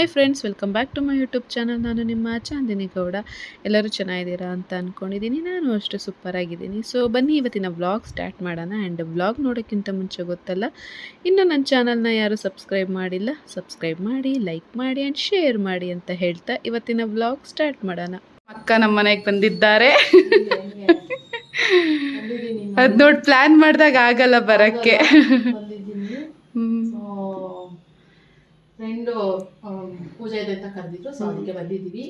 Hi friends welcome back to my YouTube channel ನಾನು ನಿಮ್ಮ ಚಾಂದಿನಿ ಗೌಡ. ಎಲ್ಲರೂ ಚೆನ್ನಾಗಿದ್ದೀರಾ ಅಂತ ಅಂದ್ಕೊಂಡಿದ್ದೀನಿ ನಾನು ಅಷ್ಟು ಸೂಪರ್ ಆಗಿದ್ದೀನಿ. ಸೊ ಬನ್ನಿ ಇವತ್ತಿನ ವ್ಲಾಗ್ ಸ್ಟಾರ್ಟ್ ಮಾಡೋಣ. ಆ್ಯಂಡ್ ವ್ಲಾಗ್ ನೋಡೋಕ್ಕಿಂತ ಮುಂಚೆ ಗೊತ್ತಲ್ಲ? ಇನ್ನು ನನ್ನ ಚಾನಲ್ನ ಯಾರು ಸಬ್ಸ್ಕ್ರೈಬ್ ಮಾಡಿಲ್ಲ ಸಬ್ಸ್ಕ್ರೈಬ್ ಮಾಡಿ ಲೈಕ್ ಮಾಡಿ ಆ್ಯಂಡ್ ಶೇರ್ ಮಾಡಿ ಅಂತ ಹೇಳ್ತಾ ಇವತ್ತಿನ ವ್ಲಾಗ್ ಸ್ಟಾರ್ಟ್ ಮಾಡೋಣ. ಅಕ್ಕ ನಮ್ಮ ಮನೆಗೆ ಬಂದಿದ್ದಾರೆ. ಅದು ನೋಡಿ ಪ್ಲ್ಯಾನ್ ಮಾಡಿದಾಗ ಆಗಲ್ಲ ಬರೋಕ್ಕೆ. ಫ್ರೆಂಡು ಪೂಜೆ ಇದೆ ಅಂತ ಕರೆದಿದ್ರು ಸೊ ಅದಕ್ಕೆ ಬಂದಿದ್ದೀವಿ.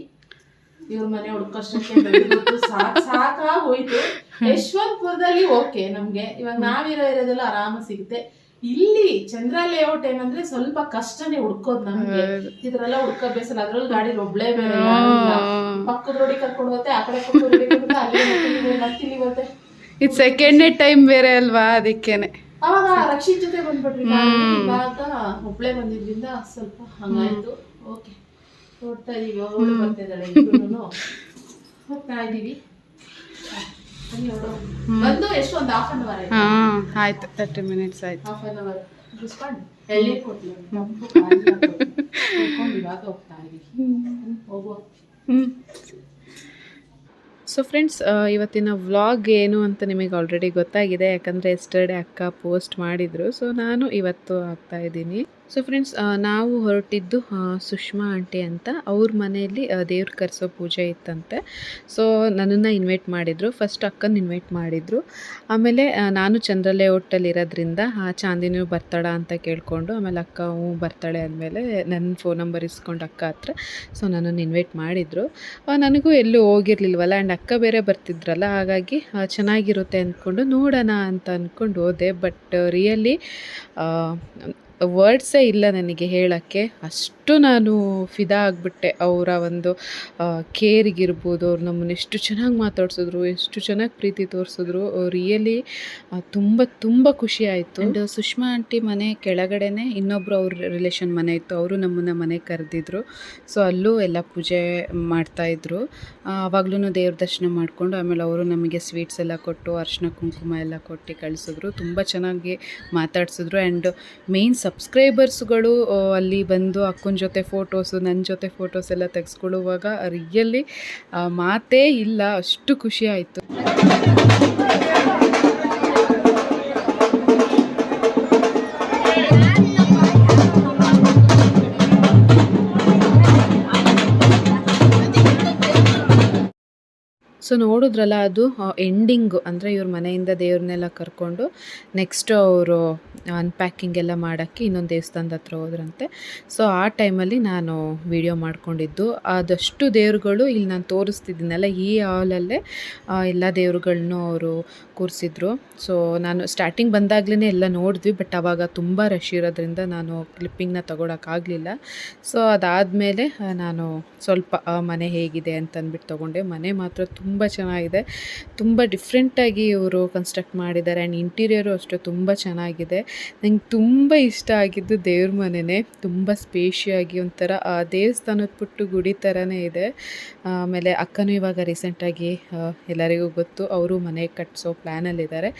ಇವ್ರ ಮನೆ ಹುಡ್ಕೋಷ್ಟಕ್ಕೆ ಸಾಕ್ ಸಾಕಾಗ್ ಹೋಯ್ತು ಯಶವಂತಪುರದಲ್ಲಿ ಓಕೆ ನಮ್ಗೆ. ಇವಾಗ ನಾವಿರೋ ಇರೋದೆಲ್ಲ ಆರಾಮ ಸಿಗುತ್ತೆ. ಇಲ್ಲಿ ಚಂದ್ರ ಲೇಔಟ್ ಏನಂದ್ರೆ ಸ್ವಲ್ಪ ಕಷ್ಟನೇ ಹುಡ್ಕೋದ್ ನಮ್ಗೆ. ಇದ್ರೆಲ್ಲ ಹುಡ್ಕ ಬೇಸಲ್ಲ ಅದ್ರಲ್ಲಿ ಗಾಡಿ ಒಬ್ಳೆ ಬೇರೆ. ಪಕ್ಕದ ರೋಡಿ ಕರ್ಕೊಂಡು ಹೋಗುತ್ತೆ ಆ ಕಡೆ ಪಕ್ಕದ ರೋಡಿ ಕರ್ಕೊಂಡು ಅಲ್ಲಿ ಮತ್ತೆ ಇಲ್ಲಿ ಇದು ಸೆಕೆಂಡ್ನೇ ಟೈಮ್ ಬೇರೆ ಅಲ್ವಾ ಅದಕ್ಕೇನೆ. ಅವಾಗ ರಕ್ಷಿತ್ ಜೊತೆ ಬಂದ್ಬಿಟ್ರಿ ಇವಾಗ ಒಬ್ಳೆ ಬಂದಿದ್ರಿಂದ ಸ್ವಲ್ಪ ಹಂಗಾಯ್ತು. ಓಕೆ. ನೋಡ್ತಾ ಇದೀವಿ ಅವಳು ಬರ್ತಾ ಇದ್ದಾಳೆ ಇಬ್ರುನು ಹೋಗ್ತಾ ಇದೀವಿ. ಬಂದು ಎಷ್ಟು ಒಂದು ಹಾಫ್ ಅನ್ ಅವರ್ ಆಯ್ತು. ತರ್ಟಿ ಮಿನಿಟ್ಸ್ ಆಯ್ತು. ಹಾಫ್ ಅನ್ ಅವರ್ ಬಿಸ್ಕೊಂಡು ಎಳ್ನೀರು ಕೊಟ್ಟಿಲ್ಲ ಇವಾಗ ಹೋಗ್ತಾ ಇದೀವಿ. ಹೋಗುವ. ಸೊ ಫ್ರೆಂಡ್ಸ್ ಇವತ್ತಿನ ವ್ಲಾಗ್ ಏನು ಅಂತ ನಿಮಗೆ ಆಲ್ರೆಡಿ ಗೊತ್ತಾಗಿದೆ, ಯಾಕಂದರೆ ಎಸ್ಟರ್ಡೆ ಅಕ್ಕ ಪೋಸ್ಟ್ ಮಾಡಿದರು. ಸೊ ನಾನು ಇವತ್ತು ಆಗ್ತಾ ಇದ್ದೀನಿ. ಸೊ ಫ್ರೆಂಡ್ಸ್ ನಾವು ಹೊರಟಿದ್ದು ಸುಷ್ಮಾ ಆಂಟಿ ಅಂತ. ಅವ್ರ ಮನೆಯಲ್ಲಿ ದೇವ್ರ ಕರೆಸೋ ಪೂಜೆ ಇತ್ತಂತೆ. ಸೊ ನನ್ನನ್ನು ಇನ್ವೈಟ್ ಮಾಡಿದರು. ಫಸ್ಟ್ ಅಕ್ಕನ ಇನ್ವೈಟ್ ಮಾಡಿದರು. ಆಮೇಲೆ ನಾನು ಚಂದ್ರಲೆ ಇರೋದ್ರಿಂದ, ಆ ಚಾಂದಿನಿಯು ಬರ್ತಾಳ ಅಂತ ಕೇಳಿಕೊಂಡು, ಆಮೇಲೆ ಅಕ್ಕ ಹ್ಞೂ ಬರ್ತಾಳೆ ಅಂದಮೇಲೆ ನನ್ನ ಫೋನ್ ನಂಬರ್ ಇಸ್ಕೊಂಡು ಅಕ್ಕ ಹತ್ರ. ಸೊ ನನ್ನನ್ನು ಇನ್ವೈಟ್ ಮಾಡಿದರು. ನನಗೂ ಎಲ್ಲೂ ಹೋಗಿರ್ಲಿಲ್ವಲ್ಲ? ಆ್ಯಂಡ್ ಅಕ್ಕ ಬೇರೆ ಬರ್ತಿದ್ರಲ್ಲ? ಹಾಗಾಗಿ ಚೆನ್ನಾಗಿರುತ್ತೆ ಅಂದ್ಕೊಂಡು ನೋಡೋಣ ಅಂತ ಅಂದ್ಕೊಂಡು ಹೋದೆ. ಬಟ್ ರಿಯಲಿ ವರ್ಡ್ಸೇ ಇಲ್ಲ ನನಗೆ ಹೇಳೋಕ್ಕೆ ಅಷ್ಟು ನಾನು ಫಿದಾ ಆಗಿಬಿಟ್ಟೆ. ಅವರ ಒಂದು ಕೇರಿಗಿರ್ಬೋದು, ಅವ್ರು ನಮ್ಮನ್ನು ಎಷ್ಟು ಚೆನ್ನಾಗಿ ಮಾತಾಡ್ಸಿದ್ರು, ಎಷ್ಟು ಚೆನ್ನಾಗಿ ಪ್ರೀತಿ ತೋರಿಸಿದ್ರು, ರಿಯಲಿ ತುಂಬ ತುಂಬ ಖುಷಿ ಆಯಿತು. ಆ್ಯಂಡ್ ಸುಷ್ಮಾ ಆಂಟಿ ಮನೆ ಕೆಳಗಡೆನೆ ಇನ್ನೊಬ್ಬರು ಅವ್ರ ರಿಲೇಷನ್ ಮನೆ ಇತ್ತು. ಅವರು ನಮ್ಮನ್ನು ಮನೆ ಕರೆದಿದ್ರು. ಸೊ, ಅಲ್ಲೂ ಎಲ್ಲ ಪೂಜೆ ಮಾಡ್ತಾಯಿದ್ರು ಆವಾಗ್ಲೂ ದೇವ್ರ ದರ್ಶನ ಮಾಡಿಕೊಂಡು, ಆಮೇಲೆ ಅವರು ನಮಗೆ ಸ್ವೀಟ್ಸ್ ಎಲ್ಲ ಕೊಟ್ಟು, ಅರ್ಶಿನ ಕುಂಕುಮ ಎಲ್ಲ ಕೊಟ್ಟು ಕಳಿಸಿದ್ರು. ತುಂಬ ಚೆನ್ನಾಗಿ ಮಾತಾಡ್ಸಿದ್ರು. ಆ್ಯಂಡ್ ಮೇನ್ ಸಬ್ಸ್ಕ್ರೈಬರ್ಸ್ಗಳು ಅಲ್ಲಿ ಬಂದು ಅಕ್ಕನ ಜೊತೆ ಫೋಟೋಸು ನನ್ನ ಜೊತೆ ಫೋಟೋಸ್ ಎಲ್ಲ ತೆಗೆಸ್ಕೊಳ್ಳುವಾಗ ರಿಯಲ್ಲಿ ಮಾತೇ ಇಲ್ಲ. ಅಷ್ಟು ಖುಷಿ ಆಯಿತು. ಸೊ ನೋಡಿದ್ರಲ್ಲ ಅದು ಎಂಡಿಂಗು ಅಂದರೆ ಇವ್ರ ಮನೆಯಿಂದ ದೇವ್ರನ್ನೆಲ್ಲ ಕರ್ಕೊಂಡು ನೆಕ್ಸ್ಟು ಅವರು ಅನ್ಪ್ಯಾಕಿಂಗ್ ಎಲ್ಲ ಮಾಡೋಕ್ಕೆ ಇನ್ನೊಂದು ದೇವಸ್ಥಾನದ ಹತ್ರ ಹೋದ್ರಂತೆ. ಸೊ ಆ ಟೈಮಲ್ಲಿ ನಾನು ವಿಡಿಯೋ ಮಾಡ್ಕೊಂಡಿದ್ದು. ಆದಷ್ಟು ದೇವ್ರುಗಳು ಇಲ್ಲಿ ನಾನು ತೋರಿಸ್ತಿದ್ದೀನಲ್ಲ, ಈ ಹಾಲಲ್ಲೇ ಎಲ್ಲ ದೇವ್ರುಗಳ್ನೂ ಅವರು ಕೂರಿಸಿದ್ರು. ಸೊ ನಾನು ಸ್ಟಾರ್ಟಿಂಗ್ ಬಂದಾಗ್ಲೇ ಎಲ್ಲ ನೋಡಿದ್ವಿ ಬಟ್ ಆವಾಗ ತುಂಬ ರಶ್ ಇರೋದ್ರಿಂದ ನಾನು ಕ್ಲಿಪ್ಪಿಂಗ್ನ ತೊಗೊಳಕ್ಕಾಗಲಿಲ್ಲ ಸೊ ಅದಾದಮೇಲೆ ನಾನು ಸ್ವಲ್ಪ ಮನೆ ಹೇಗಿದೆ ಅಂತಂದ್ಬಿಟ್ಟು ತೊಗೊಂಡೆ. ಮನೆ ಮಾತ್ರ ತುಂಬ ಚೆನ್ನಾಗಿದೆ. ತುಂಬ ಡಿಫ್ರೆಂಟಾಗಿ ಇವರು ಕನ್ಸ್ಟ್ರಕ್ಟ್ ಮಾಡಿದ್ದಾರೆ. ಆ್ಯಂಡ್ ಇಂಟೀರಿಯರು ಅಷ್ಟೇ ತುಂಬ ಚೆನ್ನಾಗಿದೆ. ನಂಗೆ ತುಂಬ ಇಷ್ಟ ಆಗಿದ್ದು ದೇವ್ರ ಮನೆಯೇ ತುಂಬ ಸ್ಪೇಷಿಯಾಗಿ ಒಂಥರ ಆ ದೇವಸ್ಥಾನದ ಪುಟ್ಟು ಗುಡಿ ಥರನೇ ಇದೆ. ಆಮೇಲೆ ಅಕ್ಕನೂ ಇವಾಗ ರೀಸೆಂಟಾಗಿ ಎಲ್ಲರಿಗೂ ಗೊತ್ತು ಅವರು ಮನೆ ಕಟ್ಟಿಸೋ ಪ್ಲ್ಯಾನಲ್ಲಿದ್ದಾರೆ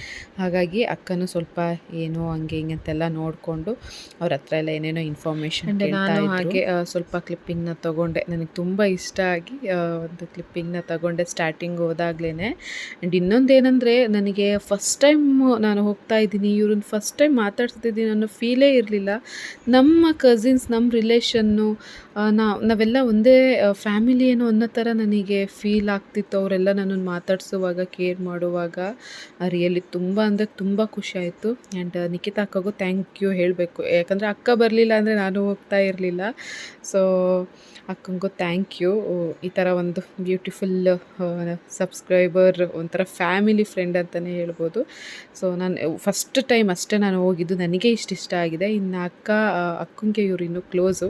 ಹಾಗಾಗಿ ಅಕ್ಕನೂ ಸ್ವಲ್ಪ ಏನೋ ಹಂಗೆ ಹಿಂಗೆ ಅಂತೆಲ್ಲ ನೋಡಿಕೊಂಡು ಅವ್ರ ಹತ್ರ ಎಲ್ಲ ಏನೇನೋ ಇನ್ಫಾರ್ಮೇಷನ್ ನಾನು ಹಾಗೆ ಸ್ವಲ್ಪ ಕ್ಲಿಪ್ಪಿಂಗ್ನ ತೊಗೊಂಡೆ. ನನಗೆ ತುಂಬ ಇಷ್ಟ ಆಗಿ ಒಂದು ಕ್ಲಿಪ್ಪಿಂಗ್ನ ತಗೊಂಡೆ ಸ್ಟಾರ್ಟಿಂಗ್ ಹೋದಾಗ್ಲೇ ಆ್ಯಂಡ್ ಇನ್ನೊಂದು ಏನಂದರೆ ನನಗೆ ಫಸ್ಟ್ ಟೈಮ್ ನಾನು ಹೋಗ್ತಾ ಇದ್ದೀನಿ, ಇವ್ರನ್ನ ಫಸ್ಟ್ ಟೈಮ್ ಮಾತಾಡ್ತಿದ್ದೀನಿ ಅನ್ನೋ ಫೀಲೇ ಇರಲಿಲ್ಲ. ನಮ್ಮ ಕಸಿನ್ಸ್ ನಮ್ಮ ರಿಲೇಷನ್ನು ನಾವು ನಾವೆಲ್ಲ ಒಂದೇ ಫ್ಯಾಮಿಲಿ ಏನೋ ಅನ್ನೋ ಥರ ನನಗೆ ಫೀಲ್ ಆಗ್ತಿತ್ತು. ಅವರೆಲ್ಲ ನನ್ನನ್ನು ಮಾತಾಡಿಸುವಾಗ ಕೇರ್ ಮಾಡುವಾಗ. ರಿಯಲಿ ತುಂಬ ಅಂದರೆ ತುಂಬ ಖುಷಿ ಆಯಿತು. ಆ್ಯಂಡ್ ನಿಖಿತಾ ಅಕ್ಕಗೂ ಥ್ಯಾಂಕ್ ಯು ಹೇಳಬೇಕು. ಯಾಕಂದರೆ ಅಕ್ಕ ಬರಲಿಲ್ಲ ಅಂದರೆ ನಾನು ಹೋಗ್ತಾ ಇರಲಿಲ್ಲ. ಸೊ ಅಕ್ಕಂಗೂ ಥ್ಯಾಂಕ್ ಯು ಈ ಥರ ಒಂದು ಬ್ಯೂಟಿಫುಲ್ ಸಬ್ಸ್ಕ್ರೈಬರ್ ಒಂಥರ ಫ್ಯಾಮಿಲಿ ಫ್ರೆಂಡ್ ಅಂತಲೇ ಹೇಳ್ಬೋದು. ಸೊ ನಾನು ಫಸ್ಟ್ ಟೈಮ್ ಅಷ್ಟೇ ನಾನು ಹೋಗಿದ್ದು. ನನಗೆ ಇಷ್ಟ ಇಷ್ಟ ಆಗಿದೆ. ಇನ್ನು ಅಕ್ಕ ಅಕ್ಕಂಗೆ ಇವರು ಇನ್ನೂ ಕ್ಲೋಸು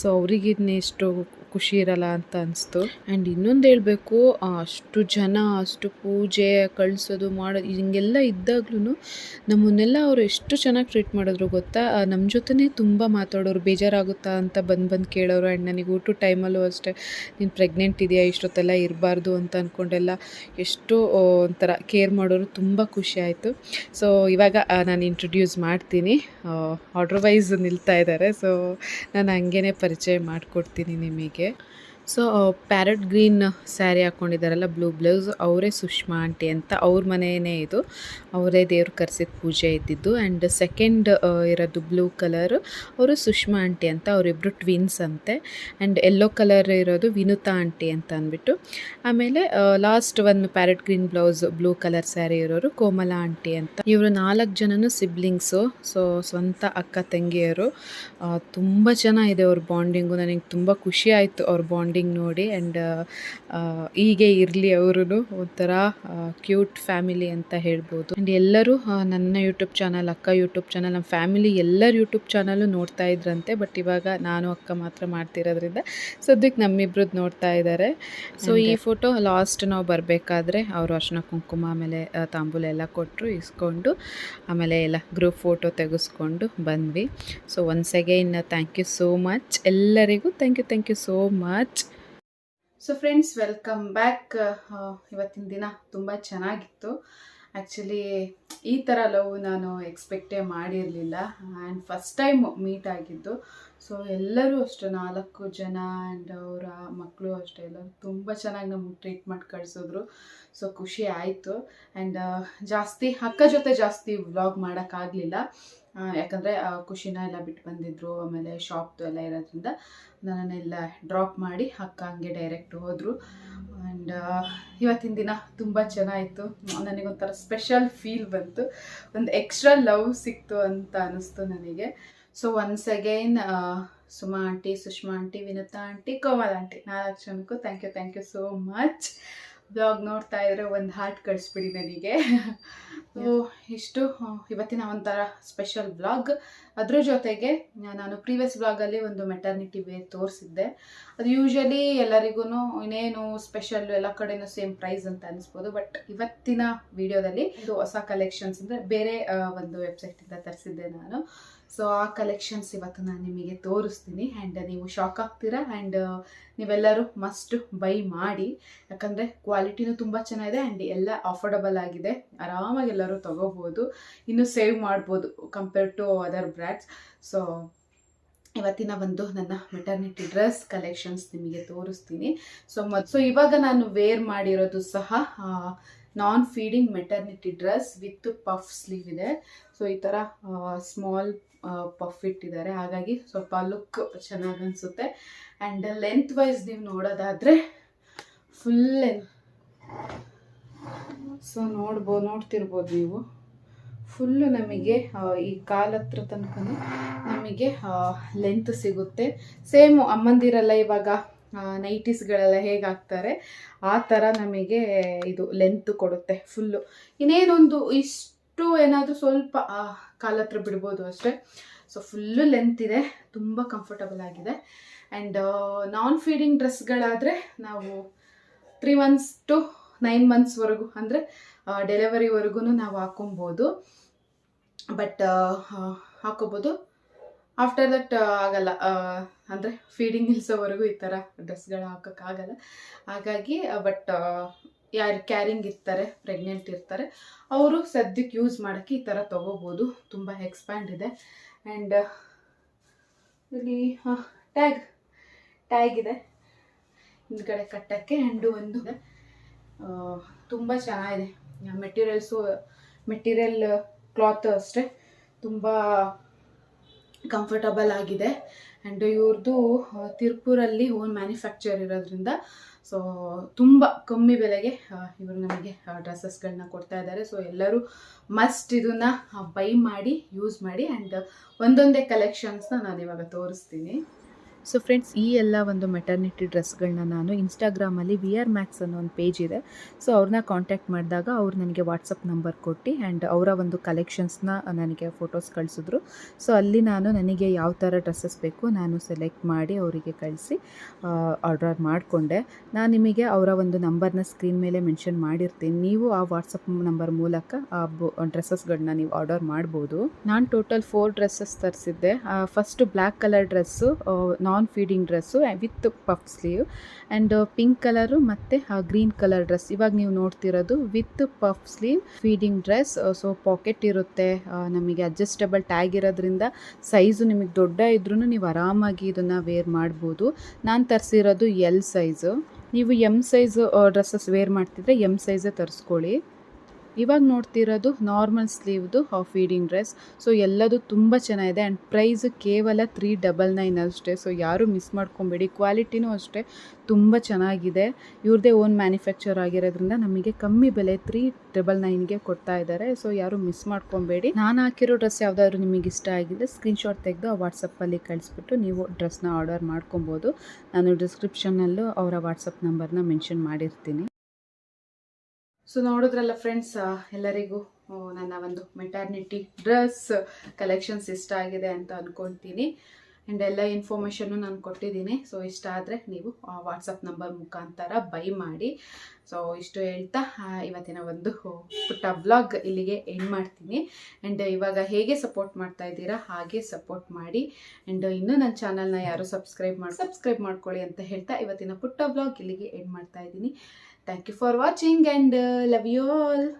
ಸೊ ಅವ್ರಿಗೆ गिरने स्ट्रोक ಖುಷಿ ಇರಲ್ಲ ಅಂತ ಅನಿಸ್ತು. ಆ್ಯಂಡ್ ಇನ್ನೊಂದು ಹೇಳಬೇಕು ಅಷ್ಟು ಜನ, ಅಷ್ಟು ಪೂಜೆ ಕಳಿಸೋದು ಮಾಡೋದು ಹಿಂಗೆಲ್ಲ ಇದ್ದಾಗ್ಲೂ ನಮ್ಮನ್ನೆಲ್ಲ ಅವರು ಎಷ್ಟು ಚೆನ್ನಾಗಿ ಟ್ರೀಟ್ ಮಾಡಿದ್ರು ಗೊತ್ತಾ? ನಮ್ಮ ಜೊತೆನೇ ತುಂಬ ಮಾತಾಡೋರು, ಬೇಜಾರಾಗುತ್ತಾ ಅಂತ ಬಂದು ಬಂದು ಕೇಳೋರು ಆ್ಯಂಡ್ ನನಗೆ ಊಟದ ಟೈಮಲ್ಲೂ ಅಷ್ಟೇ, ನೀನು ಪ್ರೆಗ್ನೆಂಟ್ ಇದೆಯಾ, ಇಷ್ಟೊತ್ತೆಲ್ಲ ಇರಬಾರ್ದು ಅಂತ ಅಂದ್ಕೊಂಡೆಲ್ಲ ಎಷ್ಟು ಒಂಥರ ಕೇರ್ ಮಾಡೋರು ತುಂಬ ಖುಷಿ ಆಯಿತು. ಸೊ ಇವಾಗ ನಾನು ಇಂಟ್ರೊಡ್ಯೂಸ್ ಮಾಡ್ತೀನಿ. ಆರ್ಡ್ರ್ ವೈಸ್ ನಿಲ್ತಾ ಇದ್ದಾರೆ ಸೊ ನಾನು ಹಂಗೇ ಪರಿಚಯ ಮಾಡಿಕೊಡ್ತೀನಿ ನಿಮಗೆ. ki. So parrot green saree ಹಾಕ್ಕೊಂಡಿದ್ದಾರಲ್ಲ blue blouse ಅವರೇ ಸುಷ್ಮಾ ಆಂಟಿ ಅಂತ ಅವ್ರ ಮನೆಯೇ ಇದು. ಅವರೇ ದೇವ್ರು ಕರೆಸಿದ ಪೂಜೆ ಇದ್ದಿದ್ದು. ಆ್ಯಂಡ್ ಸೆಕೆಂಡ್ ಇರೋದು ಬ್ಲೂ ಕಲರ್ ಅವರು ಸುಷ್ಮಾ ಆಂಟಿ ಅಂತ ಅವರಿಬ್ಬರು ಟ್ವಿನ್ಸ್ ಅಂತೆ. ಆ್ಯಂಡ್ ಎಲ್ಲೋ ಕಲರ್ ಇರೋದು ವಿನುತಾ ಆಂಟಿ ಅಂತ ಅಂದ್ಬಿಟ್ಟು. ಆಮೇಲೆ ಲಾಸ್ಟ್ ಒಂದು parrot green blouse blue colour saree ಇರೋರು ಕೋಮಲಾ ಆಂಟಿ ಅಂತ. ಇವರು ನಾಲ್ಕು ಜನನು ಸಿಬ್ಲಿಂಗ್ಸು ಸೊ ಸ್ವಂತ ಅಕ್ಕ, ತಂಗಿಯರು. ತುಂಬ ಚೆನ್ನಾಗಿದೆ ಅವ್ರ ಬಾಂಡಿಂಗು ನನಗೆ ತುಂಬ ಖುಷಿ ಆಯಿತು ಅವ್ರ ಬಾಂಡಿಂಗ್ ನೋಡಿ ಆ್ಯಂಡ್ ಹೀಗೆ ಇರಲಿ ಅವರು ಒಂಥರ ಕ್ಯೂಟ್ ಫ್ಯಾಮಿಲಿ ಅಂತ ಹೇಳ್ಬೋದು. ಆ್ಯಂಡ್ ಎಲ್ಲರೂ ನನ್ನ ಯೂಟ್ಯೂಬ್ ಚಾನಲ್ ಅಕ್ಕ ಯೂಟ್ಯೂಬ್ ಚಾನಲ್ ನಮ್ಮ ಫ್ಯಾಮಿಲಿ ಎಲ್ಲರ ಯೂಟ್ಯೂಬ್ ಚಾನಲ್ಲು ನೋಡ್ತಾ ಇದ್ರಂತೆ ಬಟ್ ಇವಾಗ ನಾನು ಅಕ್ಕ ಮಾತ್ರ ಮಾಡ್ತಿರೋದ್ರಿಂದ ಸದ್ಯಕ್ಕೆ ನಮ್ಮಿಬ್ರದ್ದು ನೋಡ್ತಾ ಇದ್ದಾರೆ ಸೊ ಈ ಫೋಟೋ ಲಾಸ್ಟ್ ನಾವು ಬರಬೇಕಾದ್ರೆ ಅವರು ಅರ್ಶನ ಕುಂಕುಮ ಆಮೇಲೆ ತಾಂಬೂಲ ಎಲ್ಲ ಕೊಟ್ಟರು ಇಸ್ಕೊಂಡು ಆಮೇಲೆ ಎಲ್ಲ ಗ್ರೂಪ್ ಫೋಟೋ ತೆಗೆಸ್ಕೊಂಡು ಬಂದ್ವಿ. So once again thank you so much ಎಲ್ಲರಿಗೂ thank you thank you so much so friends welcome back ಇವತ್ತಿನ ದಿನ ತುಂಬ ಚೆನ್ನಾಗಿತ್ತು. ಆ್ಯಕ್ಚುಲಿ ಈ ಥರ ಲವ್ ನಾನು ಎಕ್ಸ್ಪೆಕ್ಟೇ ಮಾಡಿರಲಿಲ್ಲ. ಆ್ಯಂಡ್ ಫಸ್ಟ್ ಟೈಮ್ ಮೀಟ್ ಆಗಿದ್ದು. ಸೊ ಎಲ್ಲರೂ ಅಷ್ಟೇ, ನಾಲ್ಕು ಜನ ಆ್ಯಂಡ್ ಅವರ ಮಕ್ಕಳು ಅಷ್ಟೇ, ಎಲ್ಲರೂ ತುಂಬ ಚೆನ್ನಾಗಿ ನಮ್ಗೆ ಟ್ರೀಟ್ ಮಾಡಿ ಕಳಿಸಿದ್ರು. ಸೊ ಖುಷಿ ಆಯಿತು. ಆ್ಯಂಡ್ ಜಾಸ್ತಿ, ಅಕ್ಕ ಜೊತೆ ಜಾಸ್ತಿ ವ್ಲಾಗ್ ಮಾಡೋಕ್ಕಾಗಲಿಲ್ಲ ಯಾಕಂದರೆ ಖುಷಿನ ಎಲ್ಲ ಬಿಟ್ಟು ಬಂದಿದ್ರು, ಆಮೇಲೆ ಶಾಪ್ದು ಎಲ್ಲ ಇರೋದ್ರಿಂದ ನನ್ನನ್ನೆಲ್ಲ ಡ್ರಾಪ್ ಮಾಡಿ ಅಕ್ಕ ಹಂಗೆ ಡೈರೆಕ್ಟ್ ಹೋದರು. ಆ್ಯಂಡ್ ಇವತ್ತಿನ ದಿನ ತುಂಬ ಚೆನ್ನಾಗಿತ್ತು ನನಗೊಂಥರ ಸ್ಪೆಷಲ್ ಫೀಲ್ ಬಂತು. ಒಂದು ಎಕ್ಸ್ಟ್ರಾ ಲವ್ ಸಿಕ್ತು ಅಂತ ಅನ್ನಿಸ್ತು ನನಗೆ. So once again Suma aunty Sushma aunty Vinata aunty Komal aunty ನಾಲ್ಕು ಜನಕ್ಕೂ thank you thank you so much blog ನೋಡ್ತಾ ಇದ್ರೆ ಒಂದು ಹಾರ್ಟ್ ಕಳಿಸ್ಬಿಡಿ ನನಗೆ. ಇಷ್ಟು ಇವತ್ತಿನ ಒಂಥರ ಸ್ಪೆಷಲ್ ಬ್ಲಾಗ್ ಅದ್ರ ಜೊತೆಗೆ ನಾನು ಪ್ರೀವಿಯಸ್ ಬ್ಲಾಗಲ್ಲಿ ಒಂದು ಮೆಟರ್ನಿಟಿ ವೇರ್ ತೋರಿಸಿದ್ದೆ. ಅದು ಯೂಶಲಿ ಎಲ್ಲರಿಗೂ ಇನ್ನೇನು ಸ್ಪೆಷಲ್ ಎಲ್ಲ ಕಡೆನೂ ಸೇಮ್ ಪ್ರೈಸ್ ಅಂತ ಅನಿಸ್ಬೋದು. ಬಟ್ ಇವತ್ತಿನ ವಿಡಿಯೋದಲ್ಲಿ ಇದು ಹೊಸ ಕಲೆಕ್ಷನ್ಸ್ ಅಂದರೆ ಬೇರೆ ಒಂದು ವೆಬ್ಸೈಟಿಂದ ತರಿಸಿದ್ದೆ ನಾನು. ಸೊ ಆ ಕಲೆಕ್ಷನ್ಸ್ ಇವತ್ತು ನಾನು ನಿಮಗೆ ತೋರಿಸ್ತೀನಿ. ಆ್ಯಂಡ್ ನೀವು ಶಾಕ್ ಆಗ್ತೀರಾ? ಆ್ಯಂಡ್ ನೀವೆಲ್ಲರೂ ಮಸ್ಟ್ ಬೈ ಮಾಡಿ. ಯಾಕಂದರೆ ಕ್ವಾಲಿಟಿನೂ ತುಂಬ ಚೆನ್ನಾಗಿದೆ ಆ್ಯಂಡ್ ಎಲ್ಲ ಅಫೋರ್ಡಬಲ್ ಆಗಿದೆ. ಆರಾಮಾಗಿ ಎಲ್ಲರೂ ತೊಗೋಬೋದು. ಇನ್ನು ಸೇವ್ ಮಾಡ್ಬೋದು compare to other brands so ಇವತ್ತಿನ ಒಂದು ನನ್ನ ಮೆಟರ್ನಿಟಿ ಡ್ರೆಸ್ ಕಲೆಕ್ಷನ್ಸ್ ನಿಮಗೆ ತೋರಿಸ್ತೀನಿ. ಸೊ ಮತ್ತು ಸೊ ಇವಾಗ ನಾನು ವೇರ್ ಮಾಡಿರೋದು ಸಹ non feeding maternity dress with puff sleeve ಇದೆ. ಸೊ ಈ ಥರ ಸ್ಮಾಲ್ ಪಫ್ ಇಟ್ಟಿದ್ದಾರೆ. ಹಾಗಾಗಿ ಸ್ವಲ್ಪ ಲುಕ್ ಚೆನ್ನಾಗಿ ಅನಿಸುತ್ತೆ. ಆ್ಯಂಡ್ ಲೆಂತ್ ವೈಸ್ ನೀವು ನೋಡೋದಾದರೆ ಫುಲ್ ಲೆಂತ್ ಸೊ ನೋಡ್ಬೋ, ನೋಡ್ತಿರ್ಬೋದು ನೀವು. ಫುಲ್ಲು ನಮಗೆ ಈ ಕಾಲ ಹತ್ರ ತನಕ ನಮಗೆ ಲೆಂತ್ ಸಿಗುತ್ತೆ. ಸೇಮು ಅಮ್ಮಂದಿರೆಲ್ಲ ಇವಾಗ ನೈಟೀಸ್ಗಳೆಲ್ಲ ಹೇಗೆ ಹಾಕ್ತಾರೆ ಆ ಥರ ನಮಗೆ ಇದು ಲೆಂತ್ ಕೊಡುತ್ತೆ ಫುಲ್ಲು ಇನ್ನೇನೊಂದು ಇಷ್ಟು ಏನಾದರೂ ಸ್ವಲ್ಪ ಕಾಲ ಹತ್ರ ಬಿಡ್ಬೋದು ಅಷ್ಟೇ. ಸೊ ಫುಲ್ಲು ಲೆಂತ್ ಇದೆ. ತುಂಬ ಕಂಫರ್ಟಬಲ್ ಆಗಿದೆ. ಆ್ಯಂಡ್ ನಾನ್ ಫೀಡಿಂಗ್ ಡ್ರೆಸ್ಗಳಾದರೆ ನಾವು ತ್ರೀ ಮಂತ್ಸ್ ಟು ನೈನ್ ಮಂತ್ಸ್ವರೆಗೂ ಅಂದರೆ ಡೆಲಿವರಿವರೆಗೂ ನಾವು ಹಾಕೊಬೋದು. ಬಟ್ ಹಾಕೋಬೋದು. ಆಫ್ಟರ್ ದಟ್ ಆಗಲ್ಲ. ಅಂದರೆ ಫೀಡಿಂಗ್ ನಿಲ್ಸೋವರೆಗೂ ಈ ಥರ ಡ್ರೆಸ್ಗಳು ಹಾಕೋಕ್ಕಾಗಲ್ಲ ಹಾಗಾಗಿ ಬಟ್ ಯಾರು ಕ್ಯಾರಿಂಗ್ ಇರ್ತಾರೆ ಪ್ರೆಗ್ನೆಂಟ್ ಇರ್ತಾರೆ, ಅವರು ಸದ್ಯಕ್ಕೆ ಯೂಸ್ ಮಾಡೋಕ್ಕೆ ಈ ಥರ ತೊಗೋಬೋದು. ತುಂಬ ಎಕ್ಸ್ಪ್ಯಾಂಡ್ ಇದೆ. ಆ್ಯಂಡ್ ಇಲ್ಲಿ ಟ್ಯಾಗ್ ಟ್ಯಾಗ್ ಇದೆ. ಹಿಂದ್ಗಡೆ ಕಟ್ಟಕ್ಕೆ ಆ್ಯಂಡ್ ಒಂದು ಇದೆ. ತುಂಬ ಚೆನ್ನಾಗಿದೆ. ಮೆಟೀರಿಯಲ್ಸು ಮೆಟೀರಿಯಲ್ ಕ್ಲಾತ್ ಅಷ್ಟೇ. ತುಂಬ ಕಂಫರ್ಟಬಲ್ ಆಗಿದೆ. ಆ್ಯಂಡ್ ಇವ್ರದ್ದು ತಿರುಪೂರಲ್ಲಿ ಓನ್ ಮ್ಯಾನುಫ್ಯಾಕ್ಚರ್ ಇರೋದ್ರಿಂದ ಸೊ ತುಂಬ ಕಮ್ಮಿ ಬೆಲೆಗೆ ಇವರು ನಮಗೆ ಡ್ರೆಸ್ಸಸ್ಗಳನ್ನ ಕೊಡ್ತಾ ಇದ್ದಾರೆ ಸೊ ಎಲ್ಲರೂ ಮಸ್ಟ್ ಇದನ್ನು ಬೈ ಮಾಡಿ ಯೂಸ್ ಮಾಡಿ ಆ್ಯಂಡ್ ಒಂದೊಂದೇ ಕಲೆಕ್ಷನ್ಸ್ನ ನಾನು ಇವಾಗ ತೋರಿಸ್ತೀನಿ. ಸೊ ಫ್ರೆಂಡ್ಸ್ ಈ ಎಲ್ಲ ಒಂದು ಮೆಟರ್ನಿಟಿ ಡ್ರೆಸ್ಗಳನ್ನ ನಾನು ಇನ್ಸ್ಟಾಗ್ರಾಮಲ್ಲಿ ವಿ ಆರ್ ಮ್ಯಾಕ್ಸ್ ಅನ್ನೋ ಒಂದು ಪೇಜ್ ಇದೆ. ಸೊ ಅವ್ರನ್ನ ಕಾಂಟ್ಯಾಕ್ಟ್ ಮಾಡಿದಾಗ ಅವ್ರು ನನಗೆ ವಾಟ್ಸಪ್ ನಂಬರ್ ಕೊಟ್ಟು ಆ್ಯಂಡ್ ಅವರ ಒಂದು ಕಲೆಕ್ಷನ್ಸ್ನ ನನಗೆ ಫೋಟೋಸ್ ಕಳಿಸಿದ್ರು. ಸೊ ಅಲ್ಲಿ ನಾನು ನನಗೆ ಯಾವ ಥರ ಡ್ರೆಸ್ಸಸ್ ಬೇಕು ನಾನು ಸೆಲೆಕ್ಟ್ ಮಾಡಿ ಅವರಿಗೆ ಕಳಿಸಿ ಆರ್ಡರ್ ಮಾಡಿಕೊಂಡೆ. ನಾನು ನಿಮಗೆ ಅವರ ಒಂದು ನಂಬರ್ನ ಸ್ಕ್ರೀನ್ ಮೇಲೆ ಮೆನ್ಷನ್ ಮಾಡಿರ್ತೀನಿ. ನೀವು ಆ ವಾಟ್ಸಪ್ ನಂಬರ್ ಮೂಲಕ ಆ ಡ್ರೆಸ್ಸಸ್ಗಳನ್ನ ನೀವು ಆರ್ಡರ್ ಮಾಡ್ಬೋದು. ನಾನು ಟೋಟಲ್ ಫೋರ್ ಡ್ರೆಸ್ಸಸ್ ತರಿಸಿದ್ದೆ. First black colour dress non feeding dress with puff sleeve and pink colour ಮತ್ತು ಗ್ರೀನ್ ಕಲರ್ ಡ್ರೆಸ್ ಇವಾಗ ನೀವು ನೋಡ್ತಿರೋದು with puff sleeve feeding dress so pocket ಇರುತ್ತೆ ನಮಗೆ ಅಡ್ಜಸ್ಟಬಲ್ ಟ್ಯಾಗ್ ಇರೋದ್ರಿಂದ ಸೈಜು ನಿಮಗೆ ದೊಡ್ಡ ಇದ್ರೂ ನೀವು ಆರಾಮಾಗಿ ಇದನ್ನು ವೇರ್ ಮಾಡ್ಬೋದು. ನಾನು ತರಿಸಿರೋದು ಎಲ್ ಸೈಜು ನೀವು ಎಂ ಸೈಜ್ ಡ್ರೆಸ್ಸಸ್ ವೇರ್ ಮಾಡ್ತಿದ್ರೆ ಎಂ ಸೈಜೇ ತರಿಸ್ಕೊಳ್ಳಿ. ಇವಾಗ ನೋಡ್ತಿರೋದು ನಾರ್ಮಲ್ ಸ್ಲೀವ್ದು ಫೀಡಿಂಗ್ ಡ್ರೆಸ್ ಸೊ ಎಲ್ಲದು ತುಂಬ ಚೆನ್ನಾಗಿದೆ ಆ್ಯಂಡ್ ಪ್ರೈಸ್ ಕೇವಲ ತ್ರೀ ಡಬಲ್ ನೈನ್ ಅಷ್ಟೇ. ಸೊ ಯಾರೂ ಮಿಸ್ ಮಾಡ್ಕೊಬೇಡಿ. ಕ್ವಾಲಿಟಿನೂ ಅಷ್ಟೇ. ತುಂಬ ಚೆನ್ನಾಗಿದೆ. ಇವ್ರದ್ದೇ ಓನ್ ಮ್ಯಾನುಫ್ಯಾಕ್ಚರ್ ಆಗಿರೋದ್ರಿಂದ ನಮಗೆ ಕಮ್ಮಿ ಬೆಲೆ ತ್ರೀ ಡಬಲ್ ನೈನ್ಗೆ ಕೊಡ್ತಾ ಇದ್ದಾರೆ. ಸೊ ಯಾರು ಮಿಸ್ ಮಾಡ್ಕೊಬೇಡಿ. ನಾನು ಹಾಕಿರೋ ಡ್ರೆಸ್ ಯಾವುದಾದ್ರು ನಿಮಗೆ ಇಷ್ಟ ಆಗಿದ್ರೆ ಸ್ಕ್ರೀನ್ಶಾಟ್ ತೆಗೆದು ಆ ವಾಟ್ಸಪ್ಪಲ್ಲಿ ಕಳಿಸ್ಬಿಟ್ಟು ನೀವು ಡ್ರೆಸ್ನ ಆರ್ಡರ್ ಮಾಡ್ಕೊಬೋದು. ನಾನು ಡಿಸ್ಕ್ರಿಪ್ಷನ್ನಲ್ಲೂ ಅವರ ವಾಟ್ಸಪ್ ನಂಬರ್ನ ಮೆನ್ಷನ್ ಮಾಡಿರ್ತೀನಿ. ಸೊ ನೋಡಿದ್ರಲ್ಲ ಫ್ರೆಂಡ್ಸ್ ಎಲ್ಲರಿಗೂ ನನ್ನ ಒಂದು ಮೆಟರ್ನಿಟಿ ಡ್ರೆಸ್ ಕಲೆಕ್ಷನ್ಸ್ ಇಷ್ಟ ಆಗಿದೆ ಅಂತ ಅಂದ್ಕೊಳ್ತೀನಿ ಆ್ಯಂಡ್ ಎಲ್ಲ ಇನ್ಫಾರ್ಮೇಷನ್ನು ನಾನು ಕೊಟ್ಟಿದ್ದೀನಿ. ಸೊ ಇಷ್ಟ ಆದರೆ ನೀವು ವಾಟ್ಸಪ್ ನಂಬರ್ ಮುಖಾಂತರ ಬೈ ಮಾಡಿ. ಸೊ ಇಷ್ಟು ಹೇಳ್ತಾ ಇವತ್ತಿನ ಒಂದು ಪುಟ್ಟ ವ್ಲಾಗ್ ಇಲ್ಲಿಗೆ ಎಂಡ್ ಮಾಡ್ತೀನಿ. ಆ್ಯಂಡ್ ಇವಾಗ ಹೇಗೆ ಸಪೋರ್ಟ್ ಮಾಡ್ತಾ ಇದ್ದೀರಾ, ಹಾಗೆ ಸಪೋರ್ಟ್ ಮಾಡಿ. ಆ್ಯಂಡ್ ಇನ್ನೂ ನನ್ನ ಚಾನಲ್ನ ಯಾರು ಸಬ್ಸ್ಕ್ರೈಬ್ ಮಾಡಿ ಸಬ್ಸ್ಕ್ರೈಬ್ ಮಾಡ್ಕೊಳ್ಳಿ ಅಂತ ಹೇಳ್ತಾ ಇವತ್ತಿನ ಪುಟ್ಟ ವ್ಲಾಗ್ ಇಲ್ಲಿಗೆ ಎಂಡ್ ಮಾಡ್ತಾ ಇದ್ದೀನಿ. Thank you for watching and uh, love you all.